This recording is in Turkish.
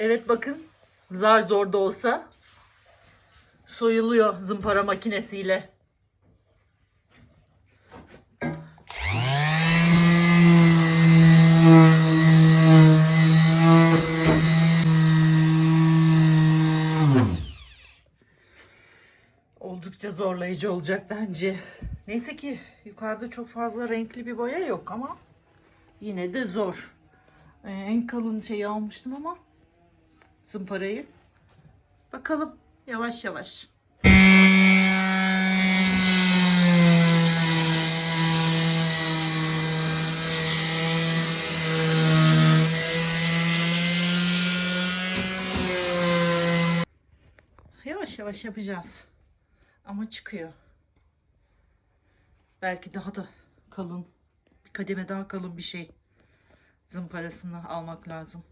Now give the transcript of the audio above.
Evet bakın zar zor da olsa soyuluyor zımpara makinesiyle. Oldukça zorlayıcı olacak bence. Neyse ki yukarıda çok fazla renkli bir boya yok ama yine de zor. Ee, en kalın şeyi almıştım ama zımparayı. Bakalım yavaş yavaş. Yavaş yavaş yapacağız. Ama çıkıyor. Belki daha da kalın, bir kademe daha kalın bir şey zımparasını almak lazım.